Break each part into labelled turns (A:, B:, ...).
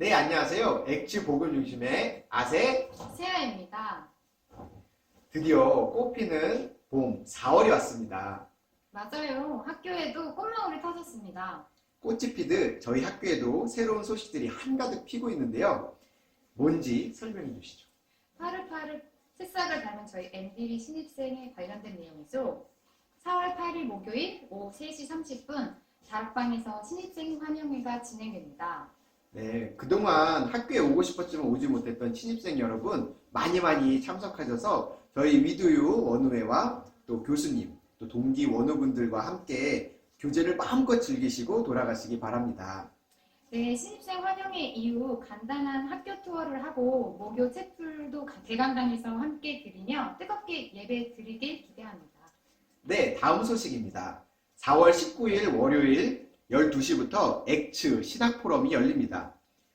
A: 네, 안녕하세요. 액츠 보글 중심의 아세
B: 세아입니다.
A: 드디어 꽃피는 봄 4월이 왔습니다.
B: 맞아요. 학교에도 꽃망울이 터졌습니다.
A: 꽃이 피듯 저희 학교에도 새로운 소식들이 한가득 피고 있는데요. 뭔지 설명해 주시죠.
B: 파릇파릇 새싹을 닮은 저희 MDB 신입생에 관련된 내용이죠. 4월 8일 목요일 오후 3시 30분 다락방에서 신입생 환영회가 진행됩니다.
A: 네, 그동안 학교에 오고 싶었지만 오지 못했던 신입생 여러분 많이 많이 참석하셔서 저희 위두유 원우회와 또 교수님, 또 동기 원우분들과 함께 교재를 마음껏 즐기시고 돌아가시기 바랍니다.
B: 네, 신입생 환영회 이후 간단한 학교 투어를 하고 목요 채플도 대강당에서 함께 드리며 뜨겁게 예배 드리길 기대합니다.
A: 네, 다음 소식입니다. 4월 19일 월요일 12시부터 엑츠 신학 포럼이 열립니다.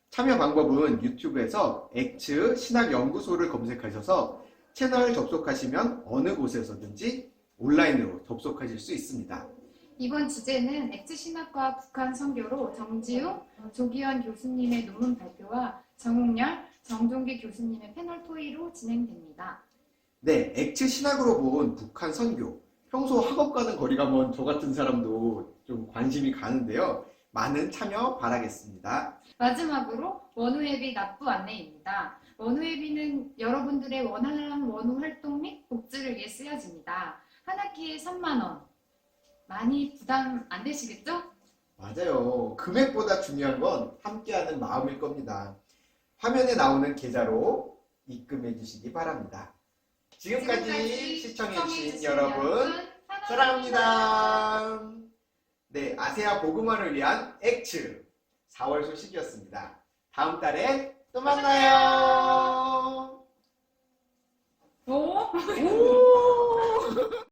A: 참여 방법은 유튜브에서 엑츠 신학 연구소를 검색하셔서 채널 접속하시면 어느 곳에서든지 온라인으로 접속하실 수 있습니다.
B: 이번 주제는 엑스신학과 북한 선교로 정지웅, 조기현 교수님의 논문 발표와 정웅열, 정종기 교수님의 패널 토의로 진행됩니다.
A: 네, 엑츠 신학으로 본 북한 선교. 평소 학업과는 거리가 먼 저 같은 사람도 좀 관심이 가는데요. 많은 참여 바라겠습니다.
B: 마지막으로 원우회비 납부 안내입니다. 원우회비는 여러분들의 원활한 원우 활동 및 복지를 위해 쓰여집니다. 한 학기에 3만 원. 많이 부담 안 되시겠죠?
A: 맞아요. 금액보다 중요한 건 함께하는 마음일 겁니다. 화면에 나오는 계좌로 입금해 주시기 바랍니다. 지금까지 시청해주신 여러분, 사랑합니다. 네, 아세아 복음화를 위한 엑츠 4월 소식이었습니다. 다음 달에 또 만나요.